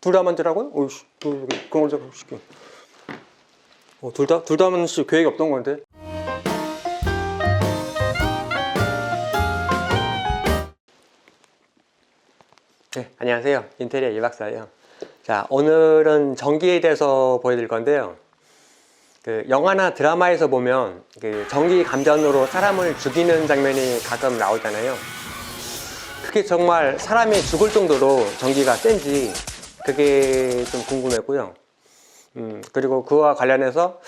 둘 다 만지라고요? 어이씨, 그, 그런 걸좀 시켜. 어, 둘 다? 둘 다면 씨 계획이 없던 건데. 네, 안녕하세요. 인테리어 이박사예요. 자, 오늘은 전기에 대해서 보여드릴 건데요. 그 영화나 드라마에서 보면 그 전기 감전으로 사람을 죽이는 장면이 가끔 나오잖아요. 그게 정말 사람이 죽을 정도로 전기가 센지 그게 좀 궁금했고요. 음, 그리고 그와 관련해서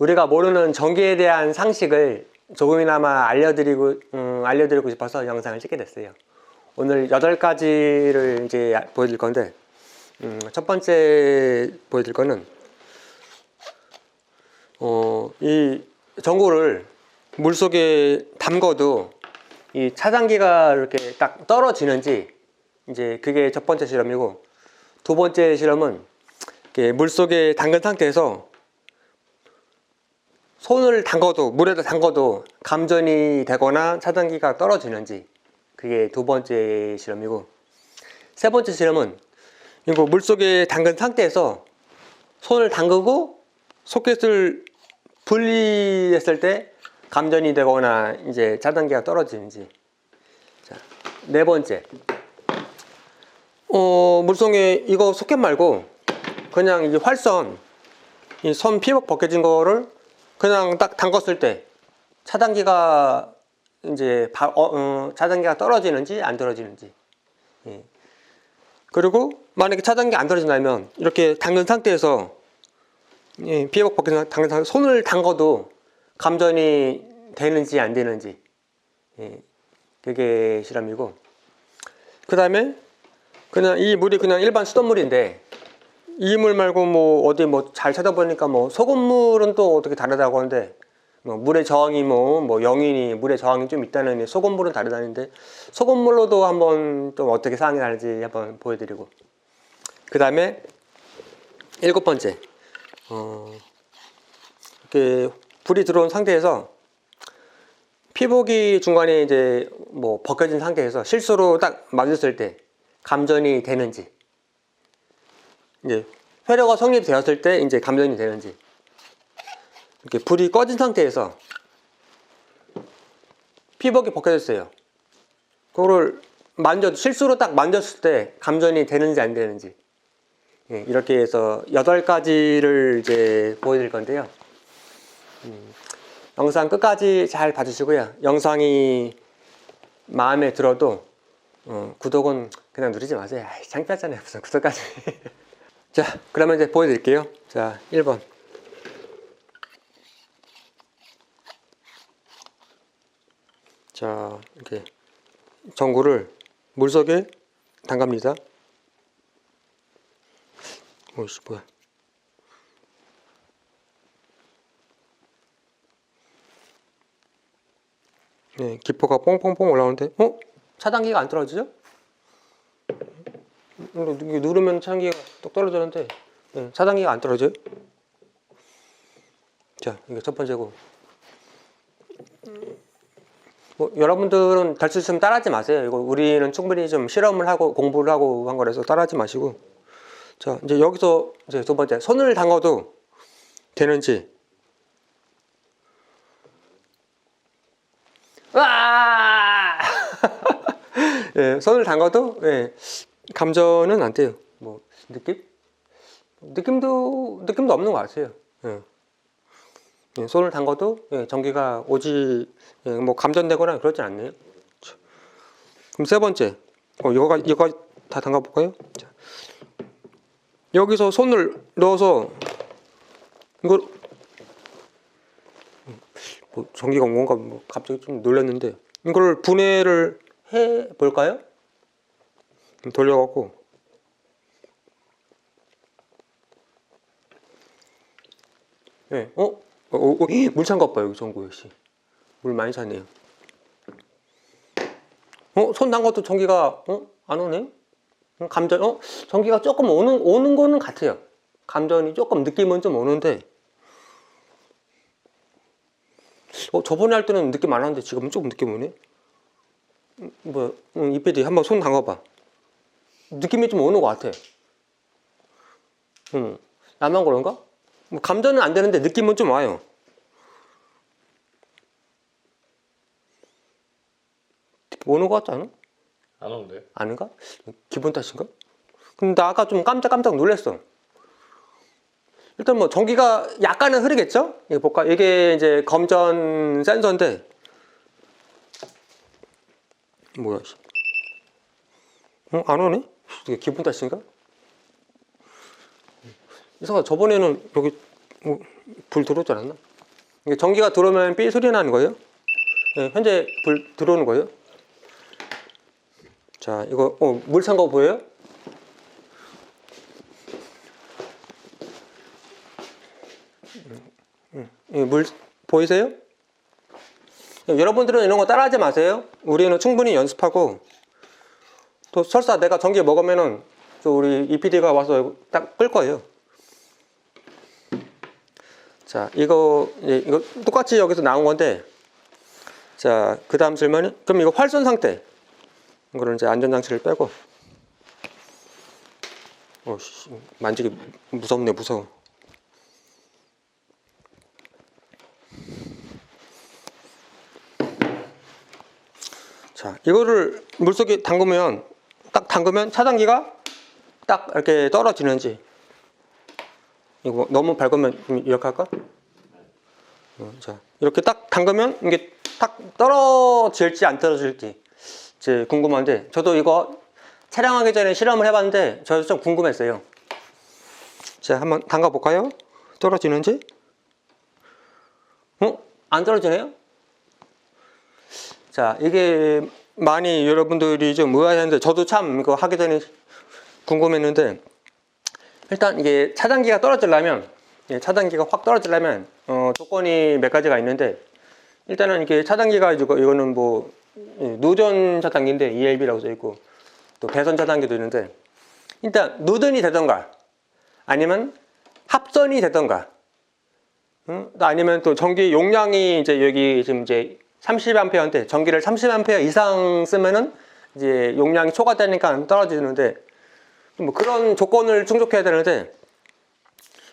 우리가 모르는 전기에 대한 상식을 조금이나마 알려드리고, 음, 알려드리고 싶어서 영상을 찍게 됐어요. 오늘 여덟 가지를 이제 보여드릴 건데, 음, 첫 번째 보여드릴 거는, 어, 이 전구를 물 속에 담궈도 이 차단기가 이렇게 딱 떨어지는지, 이제 그게 첫 번째 실험이고, 두 번째 실험은 이렇게 물 속에 담근 상태에서 손을 담궈도 물에다 담궈도 감전이 되거나 차단기가 떨어지는지 그게 두 번째 실험이고 세 번째 실험은 이거 물 속에 담근 상태에서 손을 담그고 소켓을 분리했을 때 감전이 되거나 이제 차단기가 떨어지는지. 자, 네 번째 어, 물속에 이거 소켓 말고 그냥 이 활선 이 선 피복 벗겨진 거를 그냥 딱 담궜을 때 차단기가 이제 바, 어, 어, 차단기가 떨어지는지 안 떨어지는지 예. 그리고 만약에 차단기 안 떨어진다면 이렇게 담근 상태에서 예, 피복 벗겨진 상- 담근 상태 손을 담궈도 감전이 되는지 안 되는지 예. 그게 실험이고 그 다음에 그냥 이 물이 그냥 일반 수돗물인데 이 물 말고 뭐 어디 뭐 잘 찾아보니까 뭐 소금물은 또 어떻게 다르다고 하는데 뭐 물의 저항이 뭐, 뭐 영인이 물의 저항이 좀 있다는 소금물은 다르다는데 소금물로도 한번 좀 어떻게 사용이 다른지 한번 보여드리고. 그 다음에 일곱 번째. 어, 이렇게 불이 들어온 상태에서 피복이 중간에 이제 뭐 벗겨진 상태에서 실수로 딱 맞았을 때 감전이 되는지 이제 회로가 성립되었을 때 이제 감전이 되는지 이렇게 불이 꺼진 상태에서 피복이 벗겨졌어요. 그거를 만져 실수로 딱 만졌을 때 감전이 되는지 안 되는지 예, 이렇게 해서 여덟 가지를 이제 보여드릴 건데요. 음, 영상 끝까지 잘 봐주시고요. 영상이 마음에 들어도 어, 구독은 그냥 누르지 마세요. 아이, 창피하잖아요. 무슨 구독까지. 자, 그러면 이제 보여드릴게요. 자, 1번. 자, 이렇게 전구를 물속에 담갑니다. 오씨, 뭐야. 네, 기포가 뽕뽕뽕 올라오는데, 어? 차단기가 안 떨어지죠? 누르면 차단기가 똑 떨어지는데 예, 차단기가 안 떨어져요. 자, 이게 첫 번째고. 뭐 여러분들은 될 수 있으면 따라하지 마세요. 이거 우리는 충분히 좀 실험을 하고 공부를 하고 한 거라서 따라하지 마시고. 자, 이제 여기서 이제 두 번째 손을 담궈도 되는지. 와! 예, 손을 담궈도 예, 감전은 안 돼요. 뭐 느낌? 느낌도 느낌도 없는 것 같아요. 예. 예, 손을 담궈도 예, 전기가 오지 예, 뭐 감전되거나 그러진 않네요. 자, 그럼 세 번째, 어, 이거가 이거 다 담가 볼까요? 자, 여기서 손을 넣어서 이걸 뭐 전기가 온 건가 뭐 갑자기 좀 놀랐는데 이걸 분해를 해 볼까요? 돌려갖고 예, 어? 어, 어, 어, 물찬것 봐요 전구 역시 물 많이 찼네요 어? 손 담가도 전기가 어? 안 오네? 음, 감전 어? 전기가 조금 오는 오는 거는 같아요 감전이 조금 느낌은 좀 오는데 어 저번에 할 때는 느낌 안 왔는데 지금은 조금 느낌 오네 음, 뭐 응, 이PD 한번 손 담가봐 느낌이 좀 오는 것 같아 음, 나만 그런가? 뭐 감전은 안 되는데 느낌은 좀 와요. 오는 것 같지 않아? 안 오는데? 아닌가? 기분 탓인가? 근데 나 아까 좀 깜짝깜짝 놀랐어. 일단 뭐 전기가 약간은 흐르겠죠? 이거 볼까? 이게 이제 검전 센서인데 뭐야? 씨. 어, 안 오네? 이게 기분 탓인가? 이상하다. 저번에는 여기 뭐, 불 들어오지 않았나? 이게 전기가 들어오면 삐 소리 나는 거예요? 네, 현재 불 들어오는 거예요? 자, 이거 어, 물산거 보여요? 음, 음, 물 보이세요? 여러분들은 이런 거 따라하지 마세요. 우리는 충분히 연습하고 또 설사 내가 전기 먹으면은 또 우리 EPD가 와서 딱 끌 거예요. 자, 이거 예, 이거 똑같이 여기서 나온 건데 자, 그 다음 질문은 그럼 이거 활선 상태. 이거를 이제 안전장치를 빼고. 어씨 만지기 무섭네 무서워. 자 이거를 물속에 담그면 딱 담그면 차단기가 딱 이렇게 떨어지는지 이거 너무 밝으면 좀 이렇게 할까? 어, 자 이렇게 딱 담그면 이게 딱 떨어질지 안 떨어질지 이제 궁금한데 저도 이거 촬영하기 전에 실험을 해봤는데 저도 좀 궁금했어요. 자 한번 담가 볼까요? 떨어지는지? 어? 안 떨어지네요? 자 이게 많이 여러분들이 좀 의아해하는데 저도 참 이거 하기 전에 궁금했는데 일단 이게 차단기가 떨어지려면 예, 차단기가 확 떨어지려면 어, 조건이 몇 가지가 있는데 일단은 이게 차단기가 이거 이거는 뭐 예, 누전 차단기인데 ELB라고 써 있고 또 배선 차단기도 있는데 일단 누전이 되던가 아니면 합선이 되던가 응? 또 아니면 또 전기 용량이 이제 여기 지금 이제 30A인데 전기를 30A 이상 쓰면은 이제 용량이 초과되니까 떨어지는데 뭐 그런 조건을 충족해야 되는데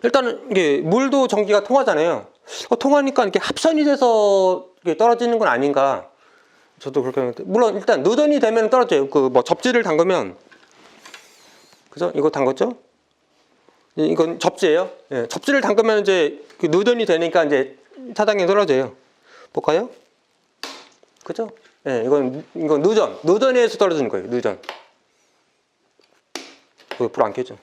일단은 이게 물도 전기가 통하잖아요. 어, 통하니까 이렇게 합선이 돼서 이게 떨어지는 건 아닌가? 저도 그렇게 생각해요. 물론 일단 누전이 되면 떨어져요. 그 뭐 접지를 담그면 그죠? 이거 담궜죠? 이- 이건 접지예요. 예, 접지를 담그면 이제 그 누전이 되니까 이제 차단기 떨어져요. 볼까요? 그죠? 예, 이건 이건 누전, 누전에 의해서 떨어지는 거예요. 누전. 불 안 켜져.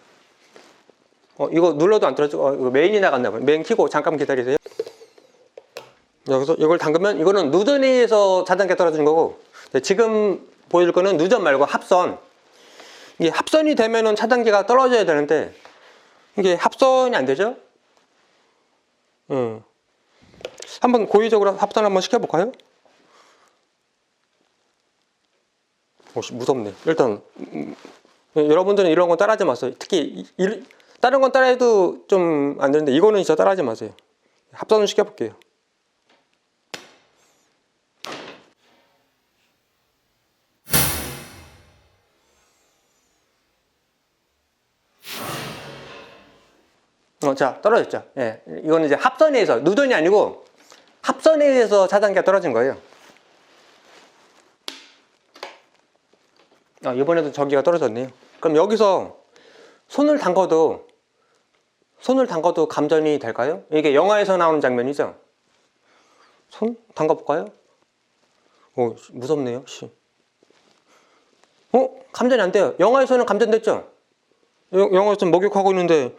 어, 이거 눌러도 안 떨어져. 어, 이거 메인이 나갔나 봐요. 메인 켜고 잠깐 기다리세요. 여기서 이걸 담그면 이거는 누전에 의해서 차단기가 떨어지는 거고 네, 지금 보여줄 거는 누전 말고 합선. 이게 합선이 되면은 차단기가 떨어져야 되는데 이게 합선이 안 되죠? 음. 한번 고의적으로 합선 한번 시켜볼까요? 오, 씨, 무섭네. 일단 음, 예, 여러분들은 이런 건 따라하지 마세요. 특히 이- 이- 다른 건 따라해도 좀 안 되는데 이거는 진짜 따라하지 마세요. 합선을 시켜볼게요. 어, 자 떨어졌죠. 예, 이거는 이제 합선에 의해서 누전이 아니고 합선에 의해서 차단기가 떨어진 거예요. 아, 이번에도 전기가 떨어졌네요. 그럼 여기서 손을 담궈도 손을 담궈도 감전이 될까요? 이게 영화에서 나오는 장면이죠. 손 담가 볼까요? 오 씨, 무섭네요. 씨. 어 감전이 안 돼요. 영화에서는 감전됐죠. 영- 영화에서 목욕하고 있는데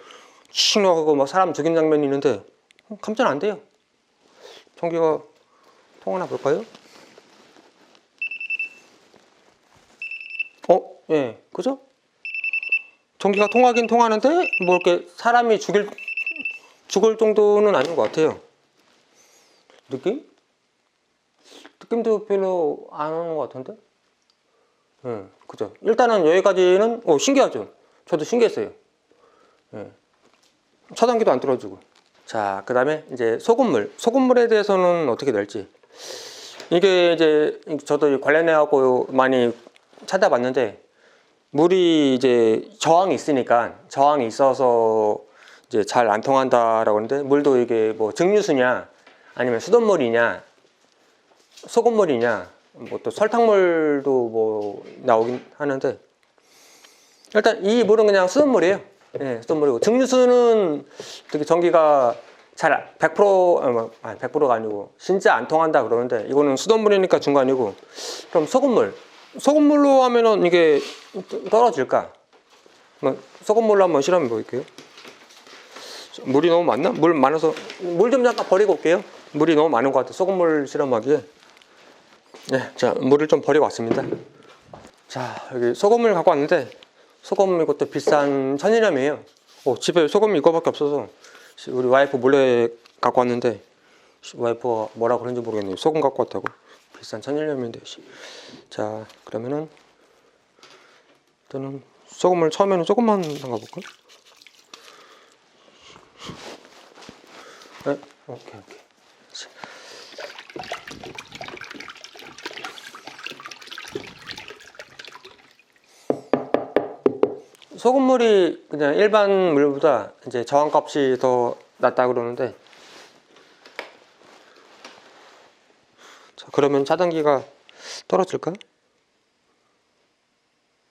싱하고 막 사람 죽인 장면이 있는데 어, 감전 안 돼요. 전기가 통하나 볼까요? 어, 예, 그죠? 전기가 통하긴 통하는데 뭐 이렇게 사람이 죽일 죽을 정도는 아닌 것 같아요. 느낌? 느낌도 별로 안 오는 것 같은데? 예, 그죠? 일단은 여기까지는 어 신기하죠? 저도 신기했어요. 예. 차단기도 안 떨어지고. 자, 그 다음에 이제 소금물. 소금물에 대해서는 어떻게 될지. 이게 이제 저도 관련해갖고 많이 찾아봤는데 물이 이제 저항이 있으니까 저항이 있어서 이제 잘 안 통한다라고 하는데 물도 이게 뭐 증류수냐 아니면 수돗물이냐 소금물이냐 뭐 또 설탕물도 뭐 나오긴 하는데 일단 이 물은 그냥 수돗물이에요. 예, 수돗물이고 증류수는 되게 전기가 잘 100% 어, 뭐, 아니 100%가 아니고 진짜 안 통한다 그러는데 이거는 수돗물이니까 중간이고 그럼 소금물 소금물로 하면은 이게 떨어질까? 뭐 소금물로 한번 실험해 볼게요. 물이 너무 많나? 물 많아서 물 좀 잠깐 버리고 올게요. 물이 너무 많은 것 같아. 소금물 실험하기에. 네, 자 물을 좀 버리고 왔습니다. 자 여기 소금을 갖고 왔는데 소금 이것도 비싼 천일염이에요. 어, 집에 소금 이거밖에 없어서 우리 와이프 몰래 갖고 왔는데 와이프가 뭐라 그런지 모르겠네요. 소금 갖고 왔다고 비싼 천일염인데. 씨. 자 그러면은 일단은 소금을 처음에는 조금만 담가볼까? 네, 오케이 오케이. 소금물이 그냥 일반 물보다 이제 저항값이 더 낮다 그러는데 그러면 차단기가 떨어질까?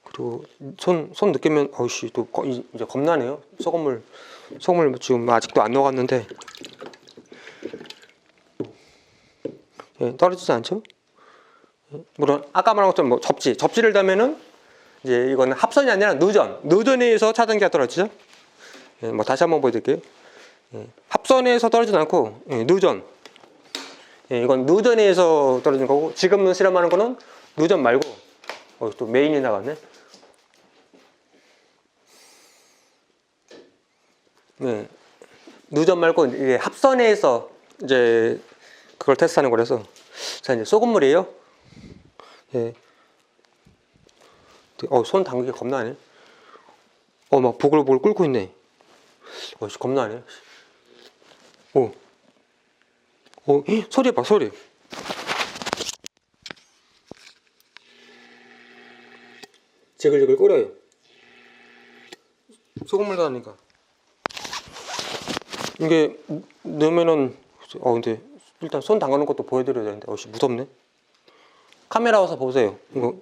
그리고 손, 손 느끼면 어이씨 또 거- 이- 이제 겁나네요. 소금물 소금물 지금 아직도 안 녹았는데. 예, 떨어지지 않죠? 예, 물론 아까 말한 것처럼 뭐 접지 접지를 다면은 이제 이거는 합선이 아니라 누전 누전에 의해서 차단기가 떨어지죠? 예, 뭐 다시 한번 보여드릴게요. 예, 합선에서 떨어지지 않고 예, 누전 예, 이건 누전에 의해서 떨어진 거고 지금 실험하는 거는 누전 말고 어, 또 메인이 나갔네 네. 누전 말고 이게 합선에서 이제 그걸 테스트하는 거라서 자 이제 소금물이에요. 예. 어, 손 담그기 겁나네. 어, 막 보글보글 끓고 있네. 어, 씨, 겁나네. 오. 어, 헉, 소리 봐, 소리. 지글지글 끓어요. 소금물 넣으니까. 이게 넣으면은 어 근데 일단 손 담그는 것도 보여드려야 되는데 어씨 무섭네. 카메라 와서 보세요. 이거.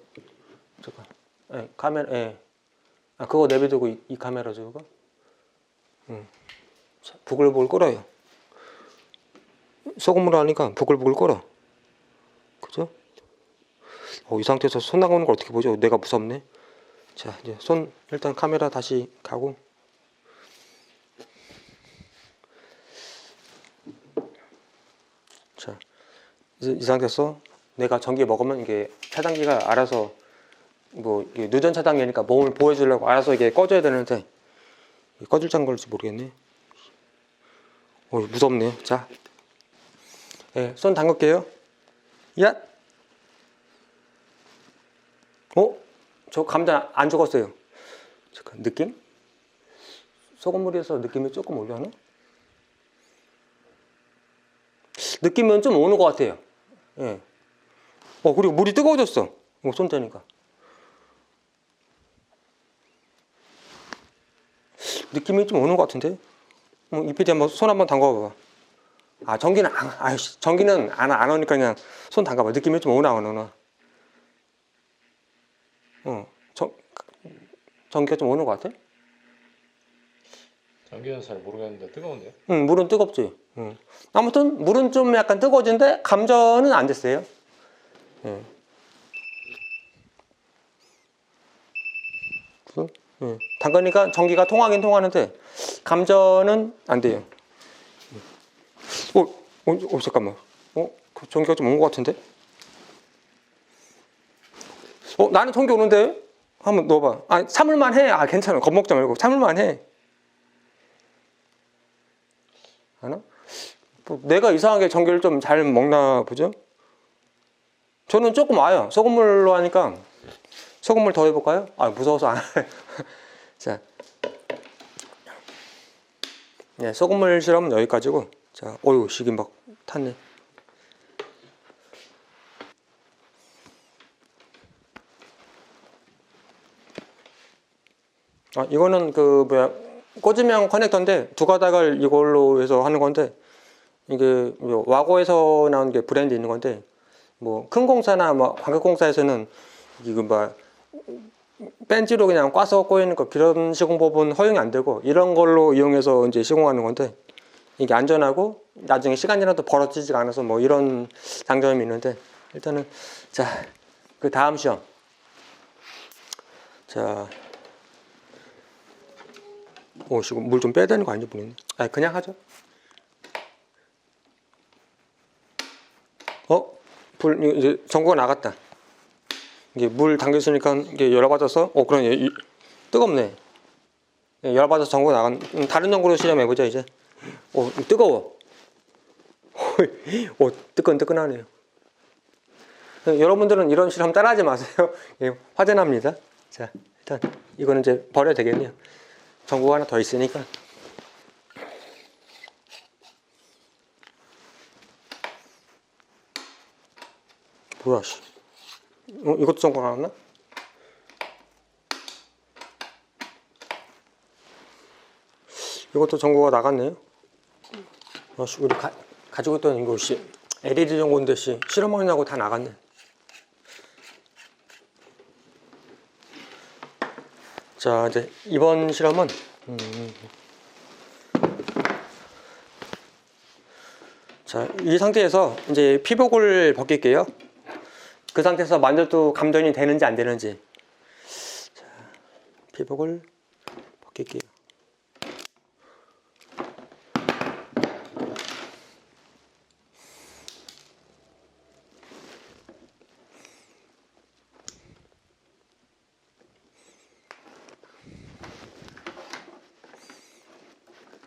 잠깐. 예 카메라 예 아 그거 내비두고 이, 이 카메라죠 그거? 응. 자, 부글부글 끓어요 소금으로 하니까 부글부글 끓어. 그죠? 어 이 상태에서 손 담그는 걸 어떻게 보죠? 내가 무섭네. 자 이제 손 일단 카메라 다시 가고. 자, 이, 이 상태에서 내가 전기 먹으면 이게 차단기가 알아서 뭐 이게 누전 차단기니까 몸을 보여주려고 알아서 이게 꺼져야 되는데 꺼질 장 걸지 모르겠네. 어, 무섭네. 자, 예, 손 담글게요. 야, 어, 저 감자 안 죽었어요. 잠깐 느낌? 소금물에서 느낌이 조금 올려나? 느낌은 좀 오는 것 같아요. 예. 어, 그리고 물이 뜨거워졌어. 이거 손 대니까. 느낌이 좀 오는 것 같은데? 어, 이PD 한번 손 한번 담가봐봐. 아, 전기는 안, 아이씨, 전기는 안, 안 오니까 그냥 손 담가봐. 느낌이 좀 오나, 안 오나. 어, 전, 전기가 좀 오는 것 같아? 전기는 잘 모르겠는데 뜨거운데요? 응, 물은 뜨겁지. 응. 아무튼 물은 좀 약간 뜨거워진데 감전은 안 됐어요. 예. 그래서, 예. 담그니까 전기가 통하긴 통하는데 감전은 안 돼요. 어, 어, 어 잠깐만. 어, 그 전기가 좀 온 것 같은데? 어, 나는 전기 오는데? 한번 넣어봐. 아, 참을만 해. 아, 괜찮아. 겁먹지 말고 참을만 해. 하나? 뭐 내가 이상하게 전기를 좀 잘 먹나 보죠? 저는 조금 와요. 소금물로 하니까 소금물 더 해볼까요? 아 무서워서 안. 해. 자, 네 소금물 실험은 여기까지고. 자, 어유 시기 막 탔네. 아, 이거는 그 뭐야 꽂으면 커넥터인데 두 가닥을 이걸로 해서 하는 건데 이게 뭐 와고에서 나온 게 브랜드 있는 건데 뭐 큰 공사나 뭐 광역공사에서는 이거 뭐 벤치로 그냥 꽈서 꼬이는 거 그런 시공법은 허용이 안 되고 이런 걸로 이용해서 이제 시공하는 건데 이게 안전하고 나중에 시간 지나도 벌어지지가 않아서 뭐 이런 장점이 있는데 일단은 자 그 다음 시험 자 오, 지금 물좀 빼야 되는 거 아닌지 모르겠네. 아, 그냥 하죠. 어? 불, 이제 전구가 나갔다. 이게 물 담겼으니까 이게 열받아서, 어, 그러네. 이, 뜨겁네. 예, 열받아서 전구가 나간, 음, 다른 전구로 시험해 보자, 이제. 어, 뜨거워. 오, 뜨끈뜨끈하네요. 예, 여러분들은 이런 실험 따라하지 마세요. 예, 화재납니다. 자, 일단 이거는 이제 버려야 되겠네요. 전구가 하나 더 있으니까. 뭐야, 씨. 어, 이것도 전구 나왔나? 이것도 전구가 나갔네요. 아, 씨, 우리 가, 가지고 있던 이거 씨 LED 전구인데 씨 실험하냐고 다 나갔네. 자 이제 이번 실험은 음, 자이 상태에서 이제 피복을 벗길게요. 그 상태에서 만져도 감전이 되는지 안 되는지 자, 피복을 벗길게요.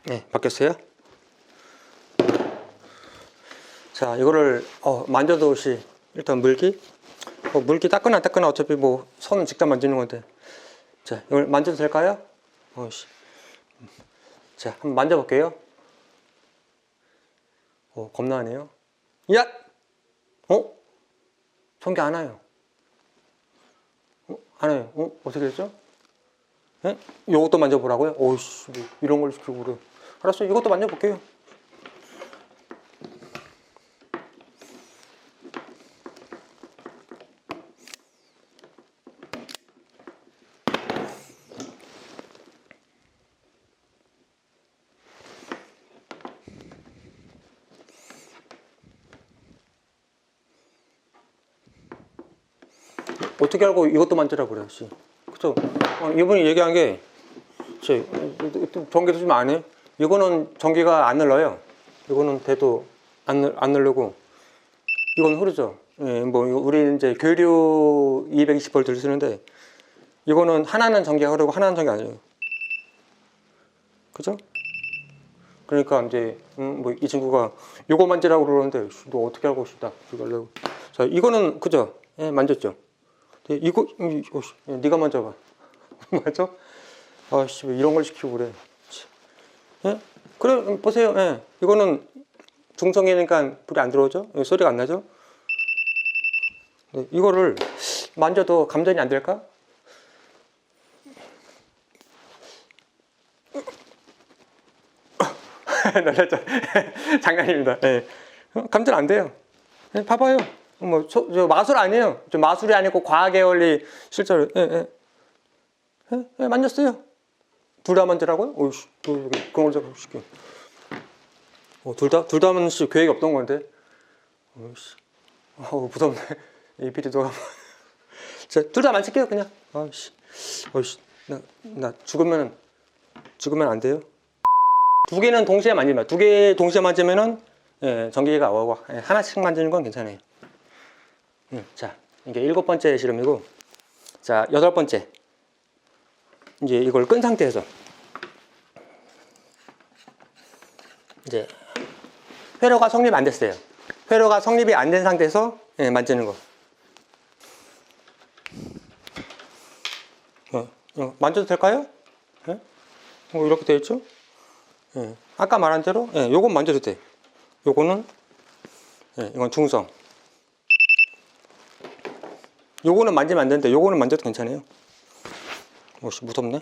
네, 바뀌었어요. 자, 이거를 어, 만져도 시 일단 물기. 어, 물기 따끈하 따끈하 어차피 뭐손 직접 만지는 건데. 자, 이걸 만져도 될까요? 어, 씨. 자, 한번 만져볼게요. 어, 겁나네요. 야, 어? 전기 안 와요. 어, 안 와요. 어, 어떻게 됐죠? 예? 요것도 만져보라고요? 오이씨, 뭐 이런 걸 시키고 그래. 알았어, 이것도 만져볼게요. 어떻게 알고 이것도 만지라고 그래요, 씨. 그죠? 어, 이분이 얘기한 게, 제, 전기도 좀 안 해. 이거는 전기가 안 늘러요. 이거는 대도 안, 늘- 안 늘르고, 이건 흐르죠. 예, 뭐, 우리 이제 교류 220V를 쓰는데, 이거는 하나는 전기가 흐르고 하나는 전기 안 흘러요. 그죠? 그러니까 이제, 음, 뭐, 이 친구가 요거 만지라고 그러는데, 씨, 너 어떻게 알고 싶다. 하려고. 자, 이거는, 그죠? 예, 만졌죠? 네, 이거 이- 어, 네가 만져봐. 맞아? 아씨 왜 이런 걸 시키고 그래. 참. 예? 그래 음, 보세요. 예. 이거는 중성이니까 불이 안 들어오죠? 예, 소리가 안 나죠? 네, 이거를 만져도 감전이 안 될까? 놀랐죠? 장난입니다. 예. 어, 감전 안 돼요. 예, 봐봐요. 뭐, 저, 저 마술 아니에요. 저 마술이 아니고 과학의 원리 실제로. 예, 예. 예, 예, 만졌어요. 둘다 만지라고요? 어이씨, 그, 그런 걸 잡고 시켜. 어, 둘 다? 둘 다면 씨, 계획이 없던 건데. 어이씨. 어우, 무섭네. 이 PD도. 자, 둘다 만질게요, 그냥. 아이씨. 어이씨. 나, 나 죽으면, 죽으면 안 돼요. 두 개는 동시에 만지면, 두 개 동시에 만지면은, 예, 전기가 오고, 예, 하나씩 만지는 건 괜찮아요. 음, 자, 이게 일곱 번째 실험이고, 자, 여덟 번째. 이제 이걸 끈 상태에서 이제 회로가 성립 안 됐어요. 회로가 성립이 안 된 상태에서 예, 만지는 거. 어, 어, 만져도 될까요? 예? 어, 이렇게 되어 있죠? 예. 아까 말한 대로 예, 요건 만져도 돼. 요거는 예, 이건 중성. 요거는 만지면 안 되는데 요거는 만져도 괜찮아요. 오씨 무섭네.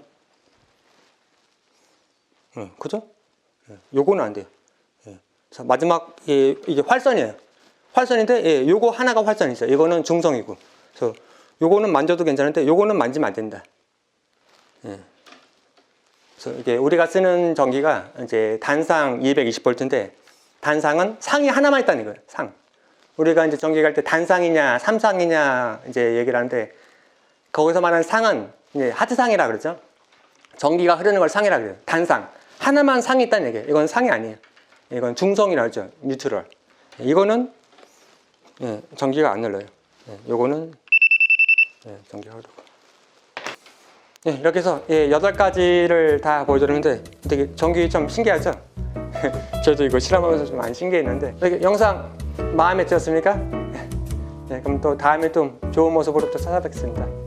예, 그죠? 예, 요거는 안 돼요. 예. 자, 마지막 예, 이게 활선이에요. 활선인데 예, 요거 하나가 활선이죠. 이거는 중성이고. 그래서 요거는 만져도 괜찮은데 요거는 만지면 안 된다. 예. 그래서 이게 우리가 쓰는 전기가 이제 단상 220V인데 단상은 상이 하나만 있다는 거예요. 상. 우리가 이제 전기 갈 때 단상이냐 삼상이냐 이제 얘기를 하는데 거기서 말하는 상은 이제 하드상이라 그러죠. 전기가 흐르는 걸 상이라 그래요. 단상. 하나만 상이 있다는 얘기예요. 이건 상이 아니에요. 이건 중성이라 그러죠. 뉴트럴. 이거는 예, 전기가 안 흘러요. 예, 요거는 예, 전기가 흐르고. 예, 이렇게 해서 예, 여덟 가지를 다 보여드렸는데 되게 전기 좀 신기하죠? 저도 이거 실험하면서 좀 안 신기했는데 이렇게 영상 마음에 드셨습니까? 예, 그럼 또 다음에 또 좋은 모습으로 또 찾아뵙겠습니다.